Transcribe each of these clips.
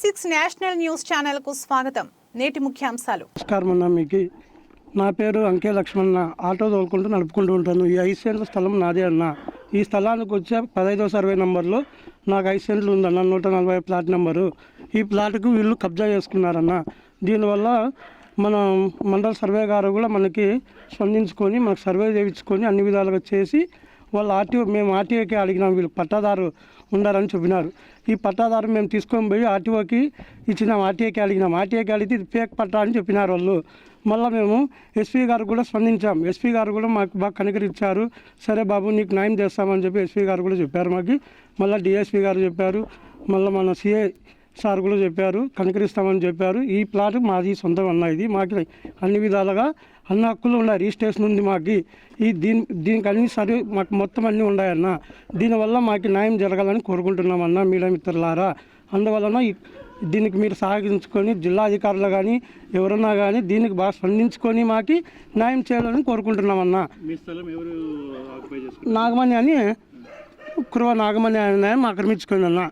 Six national news ఛానల్కు స్వాగతం. నేటి ముఖ్యాంశాలు. నమస్కారం అన్న మీకు. నా పేరు అంకే లక్ష్మణ. ఆటో తోలుకుంటూ నడుపుకుంటూ ఉంటాను. ఈ ఐదు సెంట్ల స్థలం నాదే అన్న. ఈ స్థలానికి వచ్చే పదహైదో సర్వే నెంబర్లో నాకు ఐదు సెంట్లు ఉందన్న. నూట నలభై ప్లాట్ నెంబరు. ఈ ప్లాట్కు వీళ్ళు కబ్జా చేసుకున్నారన్న. దీనివల్ల మన మండల సర్వే గారు కూడా మనకి స్పందించుకొని మనకు సర్వే చేయించుకొని అన్ని విధాలుగా చేసి వాళ్ళు ఆర్టీఓ మేము ఆర్టీఓకి అడిగినాం వీళ్ళు పట్టాదారు ఉండాలని చెప్పినారు. ఈ పట్టాదారు మేము తీసుకొని పోయి ఆర్టీఓకి ఇచ్చినాం ఆర్టీఓకి అడిగినాం. ఆర్టీఓకి అడిగితే ఇది ఫేక్ పట్టా అని చెప్పినారు వాళ్ళు. మళ్ళీ మేము ఎస్పీ గారు కూడా స్పందించాం. ఎస్పీ గారు కూడా మాకు బాగా కనికరించారు. సరే బాబు నీకు న్యాయం చేస్తామని చెప్పి ఎస్పీ గారు కూడా చెప్పారు మాకు. మళ్ళీ డిఎస్పీ గారు చెప్పారు. మళ్ళీ మన సిఐ సార్ కూడా చెప్పారు కనికరిస్తామని చెప్పారు. ఈ ప్లాట్ మాది సొంతం అన్న ఇది. మాకు అన్ని విధాలుగా అన్ని హక్కులు ఉన్నాయి. రిజిస్ట్రేషన్ ఉంది మాకు. ఈ దీని దీనికి అన్ని సరి మాకు మొత్తం అన్నీ ఉన్నాయన్న. దీనివల్ల మాకు న్యాయం జరగాలని కోరుకుంటున్నామన్న మీడియా మిత్రులారా. అందువలన దీనికి మీరు సహకరించుకొని జిల్లా అధికారులు కానీ ఎవరన్నా కానీ దీనికి బాగా స్పందించుకొని మాకు న్యాయం చేయాలని కోరుకుంటున్నామన్నా. నాగమణి అని కురవ నాగమణి ఆయన ఆక్రమించుకుంది అన్న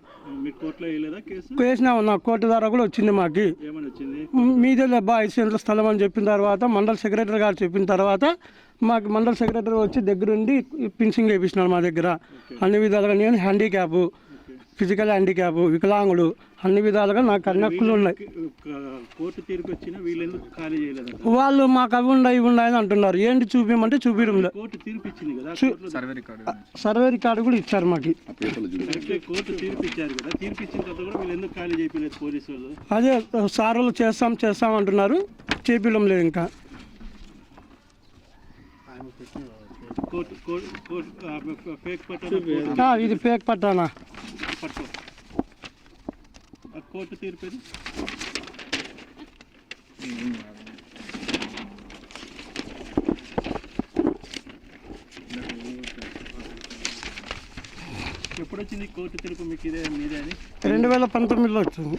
కేసు? వేసినామన్న కోర్టు ద్వారా కూడా వచ్చింది మాకు. మీదే లేబ్బా ఐదు సెంట్ల స్థలం అని చెప్పిన తర్వాత మండల సెక్రటరీ గారు చెప్పిన తర్వాత మాకు మండల సెక్రటరీ వచ్చి దగ్గరుండి పింఛింగ్ వేయించినాడు మా దగ్గర. అన్ని విధాలుగా నేను హ్యాండిక్యాప్. ఫిజికల్ హ్యాండిక్యాప్ వికలాంగుడు అన్ని విధాలుగా నాకు అన్ని హక్కులు ఉన్నాయి. కోర్టు తీర్పు వచ్చినా ఖాళీ చేయలేదంట? వాళ్ళు మాకు అవి ఉన్నాయి ఇవి ఉన్నాయి అని అంటున్నారు. ఏంటి చూపించమంటే చూపించడం లేదు. కోర్టు తీర్పు ఇచ్చింది కదా సర్వే రికార్డు కూడా ఇచ్చారు మాకు. కరెక్టే కోర్టు తీర్పు ఇచ్చారు కదా తీర్పు ఇచ్చిన తర్వాత కూడా వీళ్ళు ఎందుకు ఖాళీ చేయలేదు పోలీసు వాళ్ళు అదే సార్ వాళ్ళు చేస్తాం చేస్తాం అంటున్నారు. చేపించడం లేదు ఇంకా. ఇది ఫేక్ పట్టానా? పట్టు ఆ కోర్టు తీర్పు ఏది? ఎప్పుడు వచ్చింది కోర్టు తీర్పు మీకు ఇదే మీదే అని? రెండు వేల పంతొమ్మిదిలో వచ్చింది.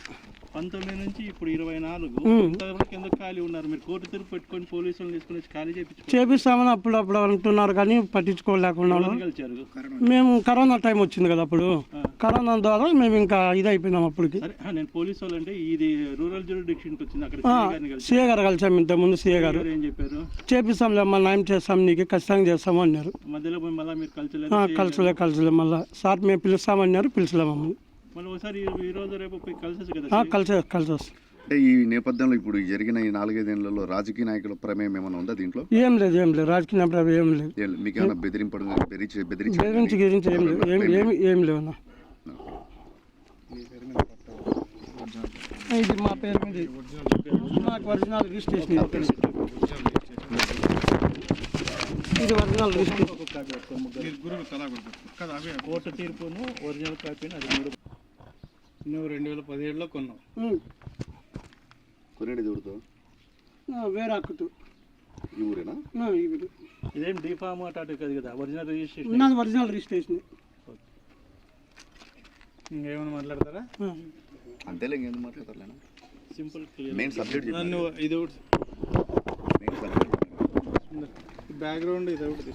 పంతొమ్మిది నుంచి ఇప్పుడు ఇరవై నాలుగు. ఎందుకు ఖాళీ ఉన్నారు? మీరు కోర్టు తీర్పు పెట్టుకొని పోలీసులను తీసుకొని వచ్చి ఖాళీ చేయించుకోవాలి చేపిస్తామని అప్పుడు అప్పుడు అంటున్నారు కానీ పట్టించుకోలేకుండా మేము కరోనా టైం వచ్చింది కదా అప్పుడు. కరోనా ద్వారా మేము ఇంకా ఇది అయిపోయినాం అప్పటికి నేను పోలీసు వాళ్ళు అంటే ఇది రూరల్ జ్యూరిడిక్షన్కి వచ్చింది అక్కడ సీఏ గారు కలిసాం ఇంతకుముందు సీఏ గారు. ఏం చెప్పారు? చేపిస్తాంలే అమ్మా న్యాయం చేస్తాం నీకు ఖచ్చితంగా చేస్తాము అన్నారు. మధ్యలో మళ్ళీ మీరు కలిసలే కలిసలే మళ్ళీ సార్ మేము పిలుస్తామన్నారు పిలిచలే మమ్మల్ని. మళ్ళీ ఒకసారి ఈ- ఈ రోజు రేపు పోయి కలిసొచ్చు ఆ, కదా కలిసే కలిసి వస్తాం అంటే ఈ నేపథ్యంలో ఇప్పుడు ఈ జరిగిన ఈ నాలుగైదేళ్ళలో రాజకీయ నాయకుల ప్రమేయం ఏమైనా ఉందా దీంట్లో? ఏం లేదు ఏం లేదు. రాజకీయ అభిప్రాయం ఏం లేదు. మీకు ఏమైనా బెదిరింపడు బెదిరించి బెదిరించి గురించి గురించి ఏం లేదు. ఏం ఏం లేవు ఇది మా పేరు మీద. మాకు ఒరిజినల్ రిజిస్ట్రేషన్ ఇది. ఇది ఒరిజినల్ రిజిస్ట్రేషన్. కోర్టు తీర్పును ఒరిజినల్ కాపీని అది మూడు. నువ్వు రెండు వేల పదిహేడులో కొన్నావు. కొనేది ఎవరితో వేరే అక్కతో ఈ ఊరేనా? ఆ, ఇది ఇదేం డిఫామ్ అటాటు కాదు కదా ఒరిజినల్ రిజిస్ట్రేషన్. నాది ఒరిజినల్ రిజిస్ట్రేషన్. ఇంకేమైనా మాట్లాడతారా. అంతేలే ఇంకేం మాట్లాడతారులేనా సింపుల్ మెయిన్ సబ్జెక్ట్ నన్ను ఇది ఒకటి బ్యాక్గ్రౌండ్ ఇది ఒకటి